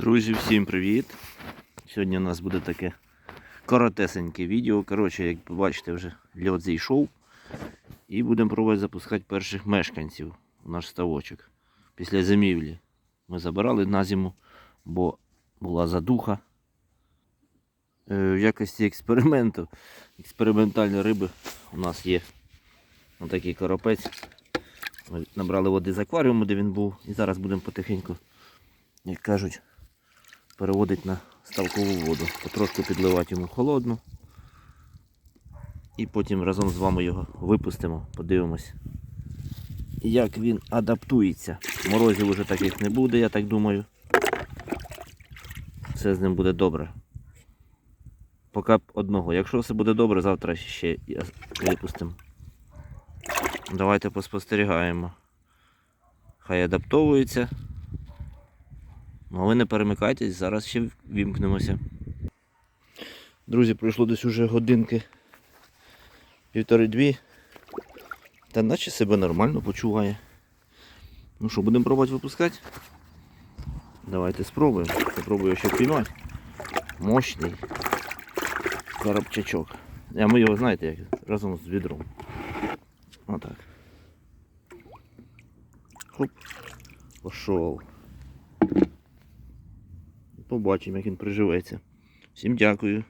Друзі, всім привіт! Сьогодні у нас буде таке коротесеньке відео. Коротше, як бачите, вже льот зійшов. І будемо пробувати запускати перших мешканців у наш ставочок. Після зимівлі. Ми забирали на зиму, бо була задуха. Е, В якості експерименту, експериментальної риби у нас є отакий коропець. Ми набрали води з акваріуму, де він був, і зараз будемо потихеньку як кажуть, переводить на ставкову воду. Потрошку підливати йому холодну. І потім разом з вами його випустимо, подивимось, як він адаптується. Морозів уже таких не буде, я так думаю. Все з ним буде добре. Поки одного. Якщо все буде добре, завтра ще випустимо. Давайте поспостерігаємо. Хай адаптовується. А ви не перемикайтесь, зараз ще вімкнемося. Друзі, пройшло десь уже годинки півтори-дві. Та наче себе нормально почуває. Ну що, будемо пробувати випускати? Давайте спробуємо. Попробую ще піймати. Мощний коробчачок. А ми його, знаєте, як разом з відром. Отак. Хоп. Пошов. Побачимо, як він приживеться. Всім дякую.